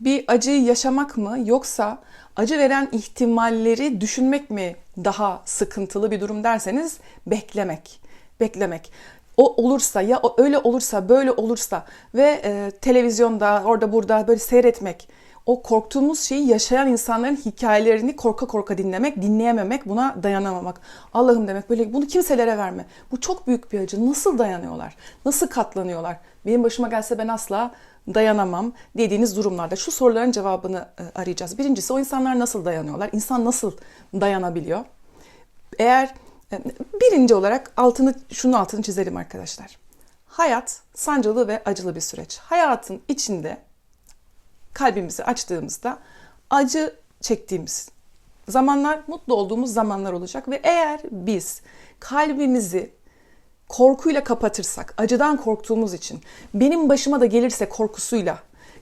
bir acıyı yaşamak mı yoksa acı veren ihtimalleri düşünmek mi daha sıkıntılı bir durum derseniz beklemek. Beklemek. O olursa ya öyle olursa böyle olursa ve e, televizyonda orada burada böyle seyretmek o korktuğumuz şeyi yaşayan insanların hikayelerini korka korka dinlemek, dinleyememek, buna dayanamamak. Allah'ım demek böyle bunu kimselere verme. Bu çok büyük bir acı. Nasıl dayanıyorlar? Nasıl katlanıyorlar? Benim başıma gelse ben asla dayanamam dediğiniz durumlarda şu soruların cevabını e, arayacağız. Birincisi o insanlar nasıl dayanıyorlar? İnsan nasıl dayanabiliyor? Eğer e, birinci olarak altını şunun altını çizelim arkadaşlar. Hayat sancılı ve acılı bir süreç. Hayatın içinde kalbimizi açtığımızda acı çektiğimiz zamanlar, mutlu olduğumuz zamanlar olacak ve eğer biz kalbimizi korkuyla kapatırsak, acıdan korktuğumuz için, benim başıma da gelirse korkusuyla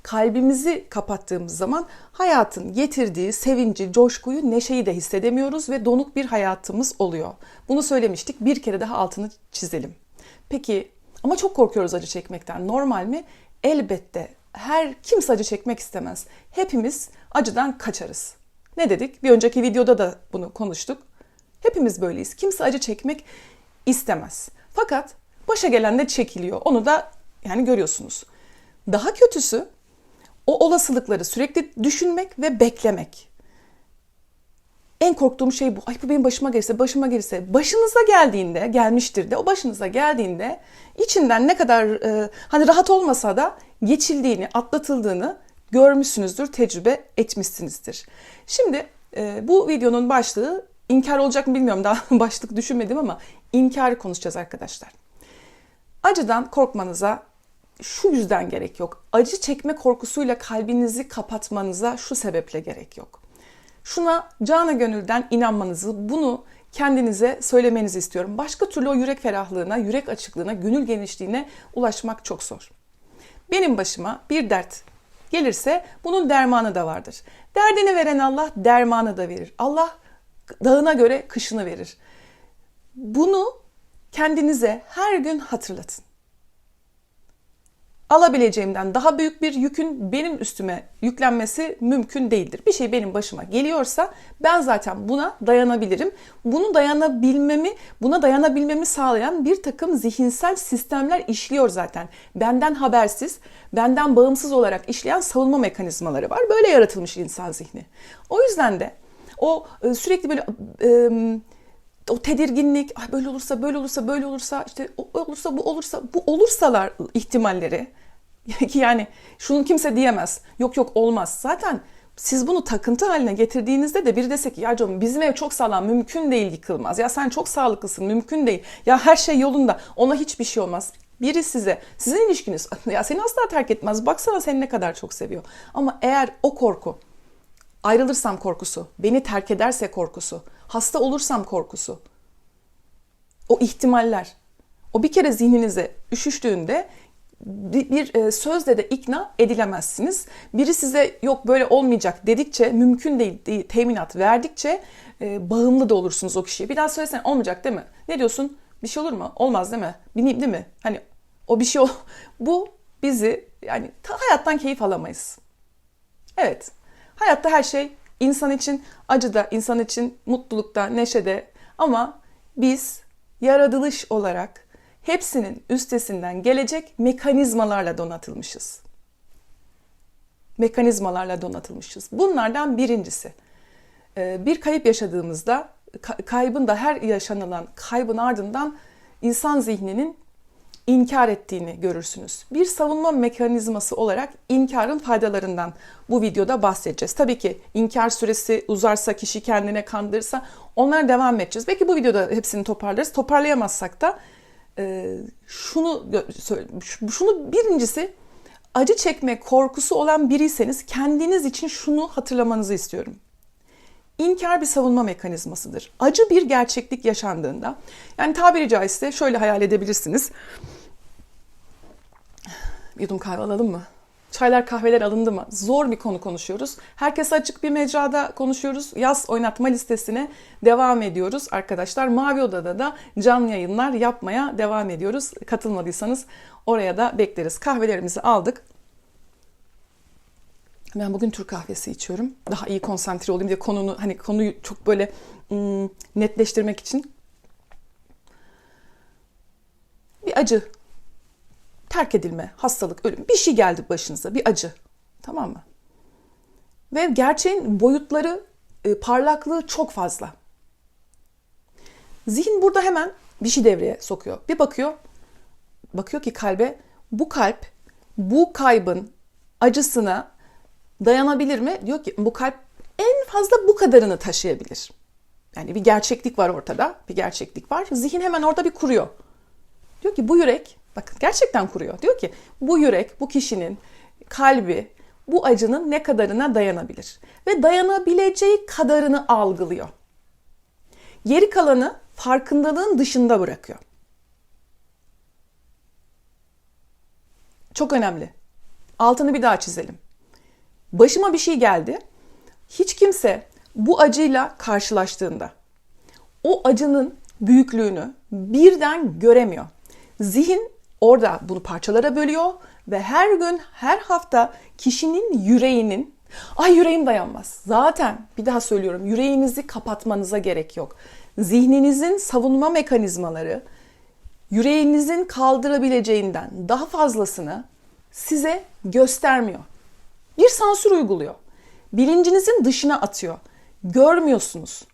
kalbimizi kapattığımız zaman hayatın getirdiği sevinci, coşkuyu, neşeyi de hissedemiyoruz ve donuk bir hayatımız oluyor. Bunu söylemiştik. Bir kere daha altını çizelim. Peki ama çok korkuyoruz acı çekmekten. Normal mi? Elbette. Her kimse acı çekmek istemez. Hepimiz acıdan kaçarız. Ne dedik? Bir önceki videoda da bunu konuştuk. Hepimiz böyleyiz. Kimse acı çekmek istemez. Fakat başa gelen de çekiliyor. Onu da yani görüyorsunuz. Daha kötüsü o olasılıkları sürekli düşünmek ve beklemek. En korktuğum şey bu. Ay bu benim başıma gelirse, başıma gelirse. Başınıza geldiğinde, gelmiştir de o başınıza geldiğinde içinden ne kadar e, hani rahat olmasa da geçildiğini, atlatıldığını görmüşsünüzdür, tecrübe etmişsinizdir. Şimdi e, bu videonun başlığı inkar olacak mı bilmiyorum daha başlık düşünmedim ama inkarı konuşacağız arkadaşlar. Acıdan korkmanıza şu yüzden gerek yok. Acı çekme korkusuyla kalbinizi kapatmanıza şu sebeple gerek yok. Şuna cana gönülden inanmanızı, bunu kendinize söylemenizi istiyorum. Başka türlü o yürek ferahlığına, yürek açıklığına, gönül genişliğine ulaşmak çok zor. Benim başıma bir dert gelirse bunun dermanı da vardır. Derdini veren Allah dermanı da verir. Allah dağına göre kışını verir. Bunu kendinize her gün hatırlatın alabileceğimden daha büyük bir yükün benim üstüme yüklenmesi mümkün değildir. Bir şey benim başıma geliyorsa ben zaten buna dayanabilirim. Bunu dayanabilmemi, buna dayanabilmemi sağlayan bir takım zihinsel sistemler işliyor zaten. Benden habersiz, benden bağımsız olarak işleyen savunma mekanizmaları var. Böyle yaratılmış insan zihni. O yüzden de o e, sürekli böyle e, o tedirginlik, böyle olursa, böyle olursa, böyle olursa, işte olursa, bu olursa, bu olursalar ihtimalleri ki yani şunu kimse diyemez. Yok yok olmaz. Zaten siz bunu takıntı haline getirdiğinizde de biri dese ki ya canım bizim ev çok sağlam mümkün değil yıkılmaz. Ya sen çok sağlıklısın mümkün değil. Ya her şey yolunda ona hiçbir şey olmaz. Biri size sizin ilişkiniz ya seni asla terk etmez. Baksana seni ne kadar çok seviyor. Ama eğer o korku ayrılırsam korkusu, beni terk ederse korkusu, hasta olursam korkusu, o ihtimaller, o bir kere zihninize üşüştüğünde bir e, sözle de ikna edilemezsiniz. Biri size yok böyle olmayacak dedikçe, mümkün değil, teminat verdikçe e, bağımlı da olursunuz o kişiye. Bir daha söylesen olmayacak değil mi? Ne diyorsun? Bir şey olur mu? Olmaz değil mi? Bineyim değil mi? Hani o bir şey ol. Bu bizi yani hayattan keyif alamayız. Evet. Hayatta her şey insan için acıda, insan için mutlulukta, neşede ama biz yaratılış olarak hepsinin üstesinden gelecek mekanizmalarla donatılmışız. Mekanizmalarla donatılmışız. Bunlardan birincisi e, bir kayıp yaşadığımızda kaybın da her yaşanılan kaybın ardından insan zihninin inkar ettiğini görürsünüz. Bir savunma mekanizması olarak inkarın faydalarından bu videoda bahsedeceğiz. Tabii ki inkar süresi uzarsa, kişi kendine kandırırsa onlara devam edeceğiz. Belki bu videoda hepsini toparlarız. Toparlayamazsak da e, şunu şunu birincisi acı çekme korkusu olan biriyseniz kendiniz için şunu hatırlamanızı istiyorum. İnkar bir savunma mekanizmasıdır. Acı bir gerçeklik yaşandığında, yani tabiri caizse şöyle hayal edebilirsiniz. Yudum kahve alalım mı? Çaylar kahveler alındı mı? Zor bir konu konuşuyoruz. Herkes açık bir mecrada konuşuyoruz. Yaz oynatma listesine devam ediyoruz arkadaşlar. Mavi Oda'da da canlı yayınlar yapmaya devam ediyoruz. Katılmadıysanız oraya da bekleriz. Kahvelerimizi aldık. Ben bugün Türk kahvesi içiyorum. Daha iyi konsantre olayım diye konunu hani konuyu çok böyle ım, netleştirmek için. Bir acı, terk edilme, hastalık, ölüm bir şey geldi başınıza, bir acı. Tamam mı? Ve gerçeğin boyutları, e, parlaklığı çok fazla. Zihin burada hemen bir şey devreye sokuyor. Bir bakıyor, bakıyor ki kalbe bu kalp bu kaybın acısına dayanabilir mi? Diyor ki bu kalp en fazla bu kadarını taşıyabilir. Yani bir gerçeklik var ortada, bir gerçeklik var. Zihin hemen orada bir kuruyor. Diyor ki bu yürek, bakın gerçekten kuruyor. Diyor ki bu yürek, bu kişinin kalbi bu acının ne kadarına dayanabilir? Ve dayanabileceği kadarını algılıyor. Geri kalanı farkındalığın dışında bırakıyor. Çok önemli. Altını bir daha çizelim. Başıma bir şey geldi. Hiç kimse bu acıyla karşılaştığında o acının büyüklüğünü birden göremiyor. Zihin orada bunu parçalara bölüyor ve her gün, her hafta kişinin yüreğinin ay yüreğim dayanmaz. Zaten bir daha söylüyorum yüreğinizi kapatmanıza gerek yok. Zihninizin savunma mekanizmaları yüreğinizin kaldırabileceğinden daha fazlasını size göstermiyor. Bir sansür uyguluyor. Bilincinizin dışına atıyor. Görmüyorsunuz.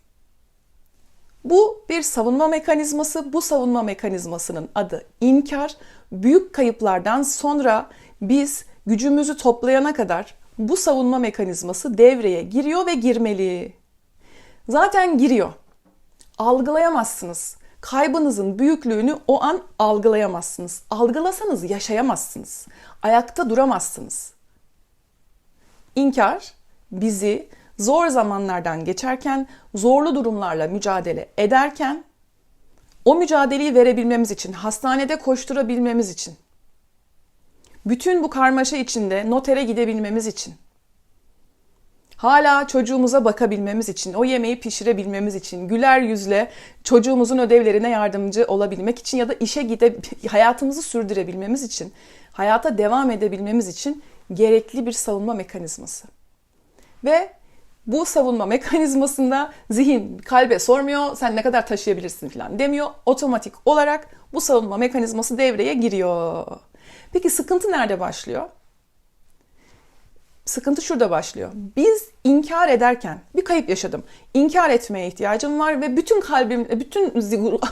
Bu bir savunma mekanizması. Bu savunma mekanizmasının adı inkar. Büyük kayıplardan sonra biz gücümüzü toplayana kadar bu savunma mekanizması devreye giriyor ve girmeli. Zaten giriyor. Algılayamazsınız. Kaybınızın büyüklüğünü o an algılayamazsınız. Algılasanız yaşayamazsınız. Ayakta duramazsınız. İnkar bizi zor zamanlardan geçerken, zorlu durumlarla mücadele ederken o mücadeleyi verebilmemiz için, hastanede koşturabilmemiz için, bütün bu karmaşa içinde notere gidebilmemiz için, hala çocuğumuza bakabilmemiz için, o yemeği pişirebilmemiz için, güler yüzle çocuğumuzun ödevlerine yardımcı olabilmek için ya da işe gide hayatımızı sürdürebilmemiz için, hayata devam edebilmemiz için gerekli bir savunma mekanizması. Ve bu savunma mekanizmasında zihin kalbe sormuyor sen ne kadar taşıyabilirsin falan demiyor. Otomatik olarak bu savunma mekanizması devreye giriyor. Peki sıkıntı nerede başlıyor? Sıkıntı şurada başlıyor. Biz inkar ederken bir kayıp yaşadım. İnkar etmeye ihtiyacım var ve bütün kalbim, bütün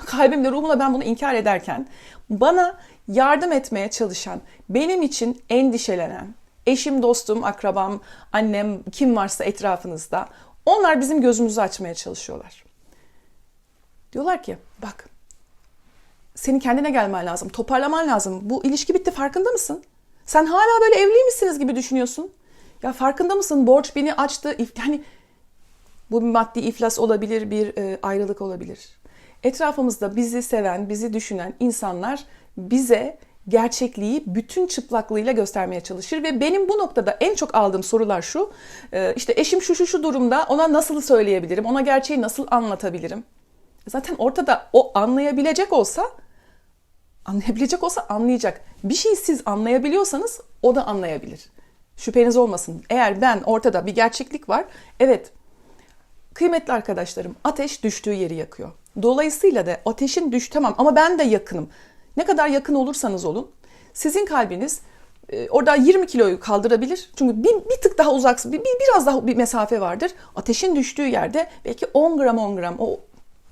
kalbimle ruhumla ben bunu inkar ederken bana yardım etmeye çalışan, benim için endişelenen, eşim, dostum, akrabam, annem, kim varsa etrafınızda onlar bizim gözümüzü açmaya çalışıyorlar. Diyorlar ki bak senin kendine gelmen lazım, toparlaman lazım. Bu ilişki bitti farkında mısın? Sen hala böyle evliymişsiniz gibi düşünüyorsun. Ya farkında mısın? Borç beni açtı. Yani bu maddi iflas olabilir, bir e, ayrılık olabilir. Etrafımızda bizi seven, bizi düşünen insanlar bize gerçekliği bütün çıplaklığıyla göstermeye çalışır ve benim bu noktada en çok aldığım sorular şu. E, işte eşim şu şu şu durumda ona nasıl söyleyebilirim? Ona gerçeği nasıl anlatabilirim? Zaten ortada o anlayabilecek olsa anlayabilecek olsa anlayacak. Bir şeyi siz anlayabiliyorsanız o da anlayabilir. Şüpheniz olmasın. Eğer ben ortada bir gerçeklik var, evet kıymetli arkadaşlarım ateş düştüğü yeri yakıyor. Dolayısıyla da ateşin düş tamam ama ben de yakınım. Ne kadar yakın olursanız olun sizin kalbiniz e, orada 20 kiloyu kaldırabilir. Çünkü bir, bir tık daha uzak, bir, bir, biraz daha bir mesafe vardır. Ateşin düştüğü yerde belki 10 gram 10 gram o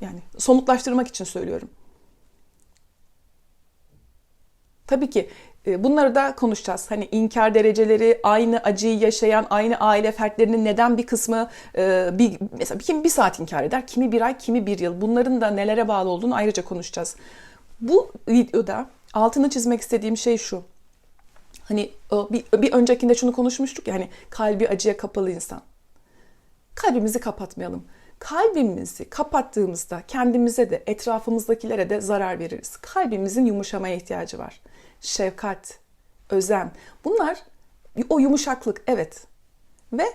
yani somutlaştırmak için söylüyorum. Tabii ki e, bunları da konuşacağız. Hani inkar dereceleri, aynı acıyı yaşayan, aynı aile fertlerinin neden bir kısmı e, bir mesela kim bir saat inkar eder, kimi bir ay, kimi bir yıl. Bunların da nelere bağlı olduğunu ayrıca konuşacağız. Bu videoda altını çizmek istediğim şey şu. Hani bir, bir öncekinde şunu konuşmuştuk ya hani kalbi acıya kapalı insan. Kalbimizi kapatmayalım. Kalbimizi kapattığımızda kendimize de etrafımızdakilere de zarar veririz. Kalbimizin yumuşamaya ihtiyacı var şefkat, özem. Bunlar o yumuşaklık evet. Ve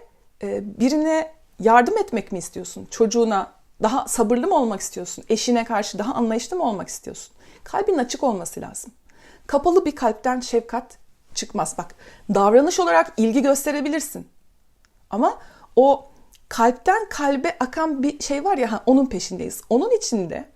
e, birine yardım etmek mi istiyorsun? Çocuğuna daha sabırlı mı olmak istiyorsun? Eşine karşı daha anlayışlı mı olmak istiyorsun? Kalbin açık olması lazım. Kapalı bir kalpten şefkat çıkmaz. Bak davranış olarak ilgi gösterebilirsin. Ama o kalpten kalbe akan bir şey var ya ha, onun peşindeyiz. Onun içinde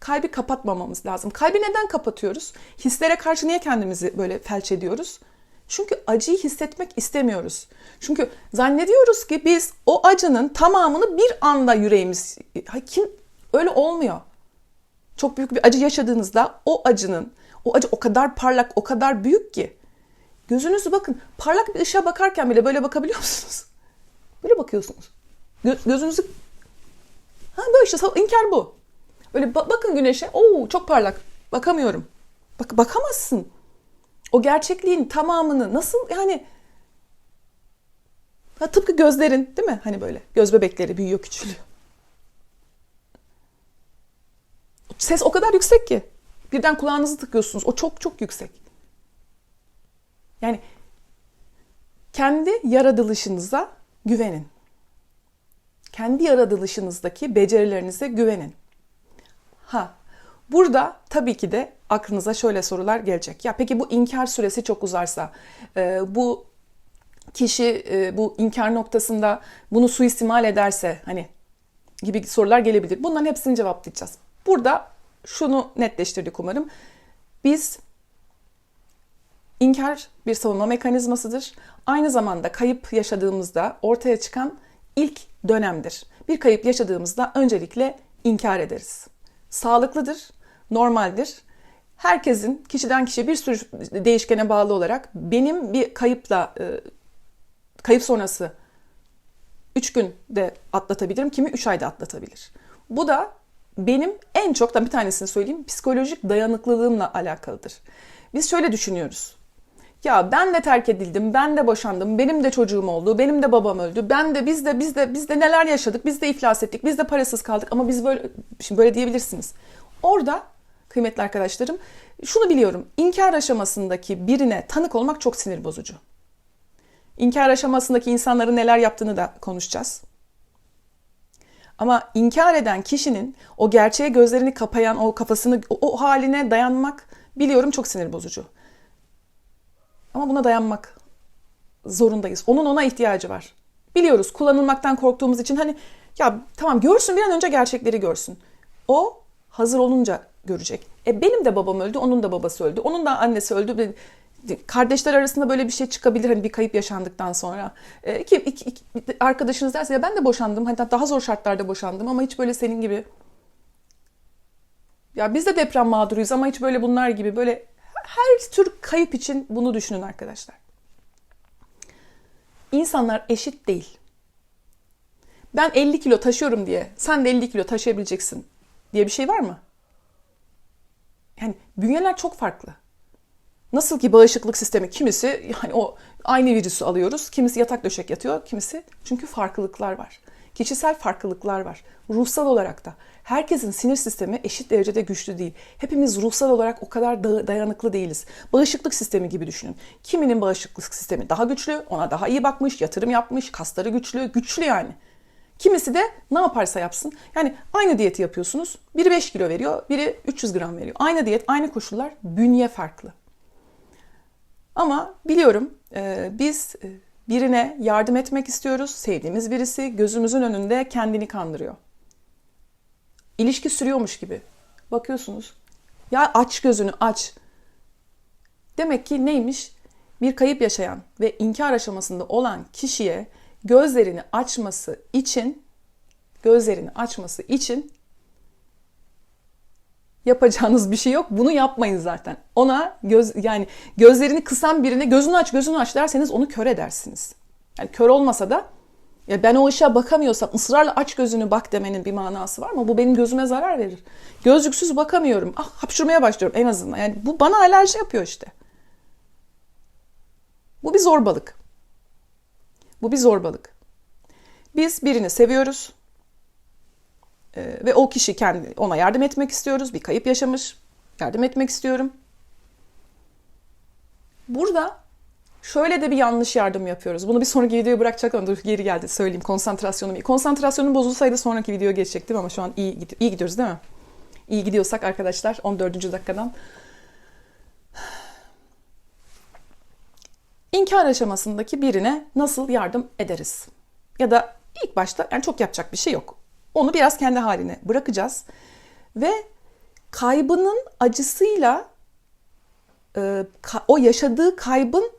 kalbi kapatmamamız lazım. Kalbi neden kapatıyoruz? Hislere karşı niye kendimizi böyle felç ediyoruz? Çünkü acıyı hissetmek istemiyoruz. Çünkü zannediyoruz ki biz o acının tamamını bir anda yüreğimiz... Kim öyle olmuyor. Çok büyük bir acı yaşadığınızda o acının, o acı o kadar parlak, o kadar büyük ki gözünüzü bakın parlak bir ışığa bakarken bile böyle bakabiliyor musunuz? Böyle bakıyorsunuz. Gö- gözünüzü ha böyle işte inkar bu. Böyle ba- bakın güneşe. Oo çok parlak. Bakamıyorum. Bak bakamazsın. O gerçekliğin tamamını nasıl yani ha, tıpkı gözlerin değil mi? Hani böyle göz bebekleri büyüyor küçülüyor. Ses o kadar yüksek ki. Birden kulağınızı tıkıyorsunuz. O çok çok yüksek. Yani kendi yaratılışınıza güvenin. Kendi yaratılışınızdaki becerilerinize güvenin. Ha, burada tabii ki de aklınıza şöyle sorular gelecek. Ya peki bu inkar süresi çok uzarsa, e, bu kişi e, bu inkar noktasında bunu suistimal ederse hani gibi sorular gelebilir. Bunların hepsini cevaplayacağız. Burada şunu netleştirdik umarım. Biz inkar bir savunma mekanizmasıdır. Aynı zamanda kayıp yaşadığımızda ortaya çıkan ilk dönemdir. Bir kayıp yaşadığımızda öncelikle inkar ederiz. Sağlıklıdır, normaldir. Herkesin kişiden kişiye bir sürü değişkene bağlı olarak benim bir kayıpla e, kayıp sonrası 3 günde atlatabilirim, kimi 3 ayda atlatabilir. Bu da benim en çok da bir tanesini söyleyeyim psikolojik dayanıklılığımla alakalıdır. Biz şöyle düşünüyoruz. Ya ben de terk edildim, ben de boşandım, benim de çocuğum oldu, benim de babam öldü, ben de biz de biz de biz de neler yaşadık, biz de iflas ettik, biz de parasız kaldık ama biz böyle şimdi böyle diyebilirsiniz. Orada kıymetli arkadaşlarım şunu biliyorum. İnkar aşamasındaki birine tanık olmak çok sinir bozucu. İnkar aşamasındaki insanların neler yaptığını da konuşacağız. Ama inkar eden kişinin o gerçeğe gözlerini kapayan, o kafasını o, haline dayanmak biliyorum çok sinir bozucu. Ama buna dayanmak zorundayız. Onun ona ihtiyacı var. Biliyoruz kullanılmaktan korktuğumuz için hani ya tamam görsün bir an önce gerçekleri görsün. O hazır olunca görecek. E benim de babam öldü, onun da babası öldü, onun da annesi öldü. Kardeşler arasında böyle bir şey çıkabilir hani bir kayıp yaşandıktan sonra. E, iki, iki, iki, arkadaşınız derse ya ben de boşandım. Hatta daha zor şartlarda boşandım ama hiç böyle senin gibi. Ya biz de deprem mağduruyuz ama hiç böyle bunlar gibi böyle her tür kayıp için bunu düşünün arkadaşlar. İnsanlar eşit değil. Ben 50 kilo taşıyorum diye sen de 50 kilo taşıyabileceksin diye bir şey var mı? Yani bünyeler çok farklı. Nasıl ki bağışıklık sistemi kimisi yani o aynı virüsü alıyoruz. Kimisi yatak döşek yatıyor, kimisi çünkü farklılıklar var. Kişisel farklılıklar var. Ruhsal olarak da. Herkesin sinir sistemi eşit derecede güçlü değil. Hepimiz ruhsal olarak o kadar dayanıklı değiliz. Bağışıklık sistemi gibi düşünün. Kiminin bağışıklık sistemi daha güçlü, ona daha iyi bakmış, yatırım yapmış, kasları güçlü, güçlü yani. Kimisi de ne yaparsa yapsın. Yani aynı diyeti yapıyorsunuz. Biri 5 kilo veriyor, biri 300 gram veriyor. Aynı diyet, aynı koşullar, bünye farklı. Ama biliyorum e, biz birine yardım etmek istiyoruz. Sevdiğimiz birisi gözümüzün önünde kendini kandırıyor. İlişki sürüyormuş gibi. Bakıyorsunuz. Ya aç gözünü aç. Demek ki neymiş? Bir kayıp yaşayan ve inkar aşamasında olan kişiye gözlerini açması için gözlerini açması için yapacağınız bir şey yok. Bunu yapmayın zaten. Ona göz yani gözlerini kısan birine gözünü aç gözünü aç derseniz onu kör edersiniz. Yani kör olmasa da ya ben o ışığa bakamıyorsam ısrarla aç gözünü bak demenin bir manası var mı? Bu benim gözüme zarar verir. Gözlüksüz bakamıyorum. Ah hapşurmaya başlıyorum en azından. Yani bu bana alerji yapıyor işte. Bu bir zorbalık. Bu bir zorbalık. Biz birini seviyoruz. Ee, ve o kişi kendi ona yardım etmek istiyoruz. Bir kayıp yaşamış. Yardım etmek istiyorum. Burada şöyle de bir yanlış yardım yapıyoruz. Bunu bir sonraki videoya bırakacak ama dur geri geldi söyleyeyim. Konsantrasyonum iyi. Konsantrasyonum bozulsaydı sonraki video geçecektim ama şu an iyi, iyi gidiyoruz değil mi? İyi gidiyorsak arkadaşlar 14. dakikadan. inkar aşamasındaki birine nasıl yardım ederiz? Ya da ilk başta yani çok yapacak bir şey yok. Onu biraz kendi haline bırakacağız ve kaybının acısıyla e, o yaşadığı kaybın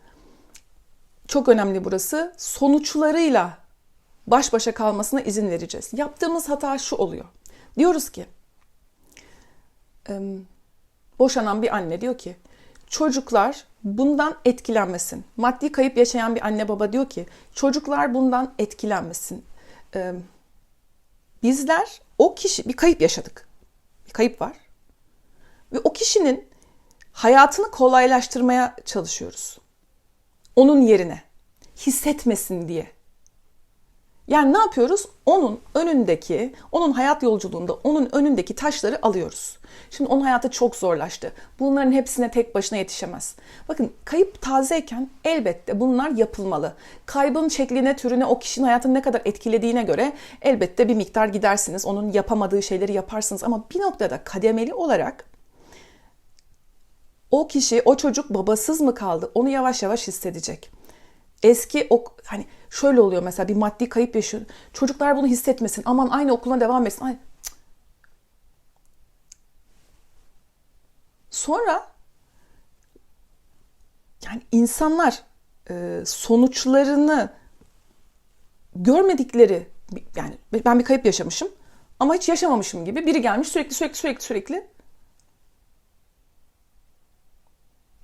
çok önemli burası sonuçlarıyla baş başa kalmasına izin vereceğiz. Yaptığımız hata şu oluyor. Diyoruz ki boşanan bir anne diyor ki çocuklar bundan etkilenmesin. Maddi kayıp yaşayan bir anne baba diyor ki çocuklar bundan etkilenmesin. Bizler o kişi bir kayıp yaşadık. Bir kayıp var. Ve o kişinin hayatını kolaylaştırmaya çalışıyoruz. Onun yerine hissetmesin diye. Yani ne yapıyoruz? Onun önündeki, onun hayat yolculuğunda onun önündeki taşları alıyoruz. Şimdi onun hayatı çok zorlaştı. Bunların hepsine tek başına yetişemez. Bakın kayıp tazeyken elbette bunlar yapılmalı. Kaybın şekline, türüne, o kişinin hayatını ne kadar etkilediğine göre elbette bir miktar gidersiniz. Onun yapamadığı şeyleri yaparsınız ama bir noktada kademeli olarak o kişi, o çocuk babasız mı kaldı? Onu yavaş yavaş hissedecek. Eski o hani şöyle oluyor mesela bir maddi kayıp yaşıyor. Çocuklar bunu hissetmesin. Aman aynı okuluna devam etsin. Ay. Sonra yani insanlar e, sonuçlarını görmedikleri yani ben bir kayıp yaşamışım ama hiç yaşamamışım gibi biri gelmiş sürekli sürekli sürekli sürekli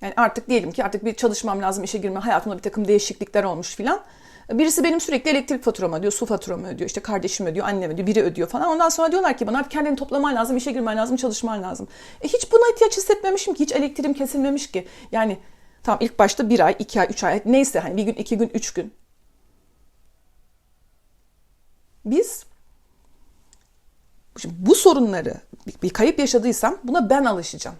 Yani artık diyelim ki artık bir çalışmam lazım, işe girme, hayatımda bir takım değişiklikler olmuş filan. Birisi benim sürekli elektrik faturamı ödüyor, su faturamı ödüyor, işte kardeşim ödüyor, annem ödüyor, biri ödüyor falan. Ondan sonra diyorlar ki bana kendini toplaman lazım, işe girmen lazım, çalışman lazım. E hiç buna ihtiyaç hissetmemişim ki, hiç elektriğim kesilmemiş ki. Yani tamam ilk başta bir ay, iki ay, üç ay neyse hani bir gün, iki gün, üç gün. Biz şimdi bu sorunları bir kayıp yaşadıysam buna ben alışacağım.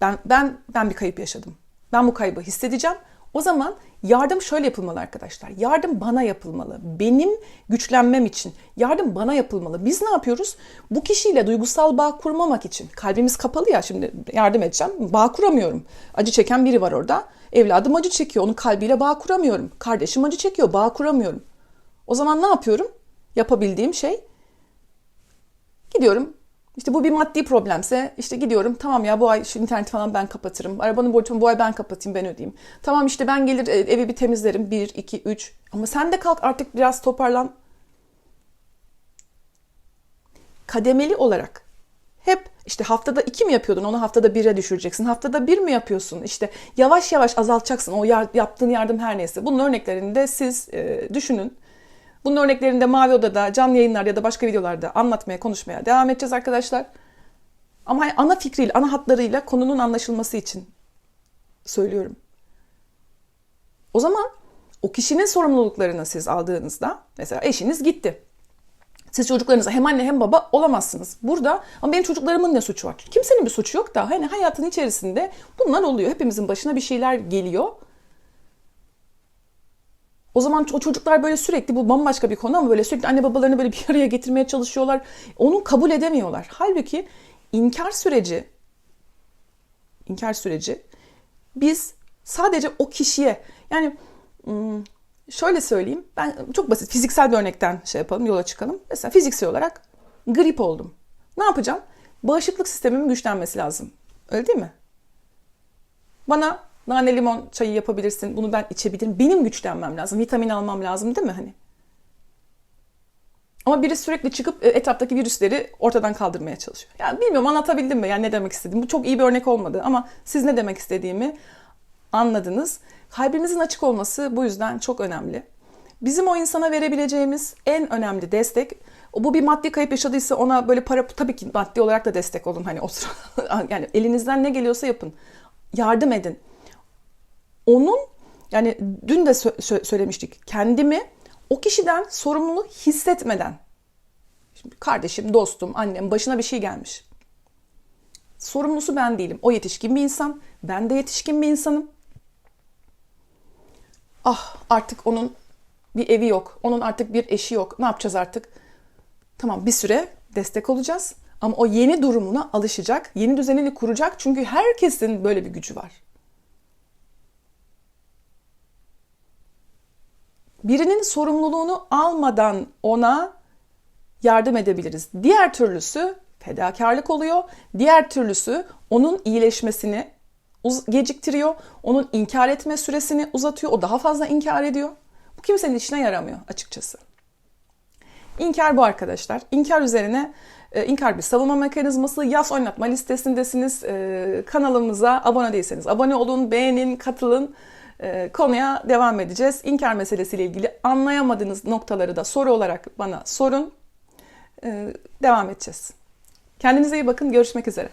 Ben ben ben bir kayıp yaşadım. Ben bu kaybı hissedeceğim. O zaman yardım şöyle yapılmalı arkadaşlar. Yardım bana yapılmalı. Benim güçlenmem için yardım bana yapılmalı. Biz ne yapıyoruz? Bu kişiyle duygusal bağ kurmamak için. Kalbimiz kapalı ya şimdi yardım edeceğim. Bağ kuramıyorum. Acı çeken biri var orada. Evladım acı çekiyor. Onun kalbiyle bağ kuramıyorum. Kardeşim acı çekiyor. Bağ kuramıyorum. O zaman ne yapıyorum? Yapabildiğim şey gidiyorum işte bu bir maddi problemse işte gidiyorum tamam ya bu ay şu interneti falan ben kapatırım. Arabanın borcunu bu ay ben kapatayım ben ödeyeyim. Tamam işte ben gelir e, evi bir temizlerim. Bir, iki, üç. Ama sen de kalk artık biraz toparlan. Kademeli olarak hep işte haftada iki mi yapıyordun onu haftada bire düşüreceksin. Haftada bir mi yapıyorsun? İşte yavaş yavaş azaltacaksın o yar, yaptığın yardım her neyse. Bunun örneklerini de siz e, düşünün. Bunun örneklerini de Mavi Oda'da, canlı yayınlarda ya da başka videolarda anlatmaya, konuşmaya devam edeceğiz arkadaşlar. Ama ana fikriyle, ana hatlarıyla konunun anlaşılması için söylüyorum. O zaman o kişinin sorumluluklarını siz aldığınızda, mesela eşiniz gitti. Siz çocuklarınıza hem anne hem baba olamazsınız. Burada ama benim çocuklarımın ne suçu var? Kimsenin bir suçu yok da hani hayatın içerisinde bunlar oluyor. Hepimizin başına bir şeyler geliyor. O zaman o çocuklar böyle sürekli bu bambaşka bir konu ama böyle sürekli anne babalarını böyle bir araya getirmeye çalışıyorlar. Onu kabul edemiyorlar. Halbuki inkar süreci inkar süreci biz sadece o kişiye yani şöyle söyleyeyim ben çok basit fiziksel bir örnekten şey yapalım yola çıkalım. Mesela fiziksel olarak grip oldum. Ne yapacağım? Bağışıklık sistemimin güçlenmesi lazım. Öyle değil mi? Bana Nane limon çayı yapabilirsin. Bunu ben içebilirim. Benim güçlenmem lazım. Vitamin almam lazım değil mi hani? Ama biri sürekli çıkıp e, etraftaki virüsleri ortadan kaldırmaya çalışıyor. Yani bilmiyorum anlatabildim mi? Yani ne demek istediğimi. Bu çok iyi bir örnek olmadı ama siz ne demek istediğimi anladınız. Kalbimizin açık olması bu yüzden çok önemli. Bizim o insana verebileceğimiz en önemli destek bu bir maddi kayıp yaşadıysa ona böyle para tabii ki maddi olarak da destek olun hani o sıra yani elinizden ne geliyorsa yapın. Yardım edin onun yani dün de sö- söylemiştik kendimi o kişiden sorumluluğu hissetmeden şimdi kardeşim, dostum, annem başına bir şey gelmiş. Sorumlusu ben değilim. O yetişkin bir insan. Ben de yetişkin bir insanım. Ah artık onun bir evi yok. Onun artık bir eşi yok. Ne yapacağız artık? Tamam bir süre destek olacağız. Ama o yeni durumuna alışacak. Yeni düzenini kuracak. Çünkü herkesin böyle bir gücü var. Birinin sorumluluğunu almadan ona yardım edebiliriz. Diğer türlüsü fedakarlık oluyor. Diğer türlüsü onun iyileşmesini geciktiriyor. Onun inkar etme süresini uzatıyor. O daha fazla inkar ediyor. Bu kimsenin işine yaramıyor açıkçası. İnkar bu arkadaşlar. İnkar üzerine e, inkar bir savunma mekanizması. Yaz oynatma listesindesiniz. E, kanalımıza abone değilseniz abone olun, beğenin, katılın. E, konuya devam edeceğiz. İnkar meselesiyle ilgili anlayamadığınız noktaları da soru olarak bana sorun. E, devam edeceğiz. Kendinize iyi bakın. Görüşmek üzere.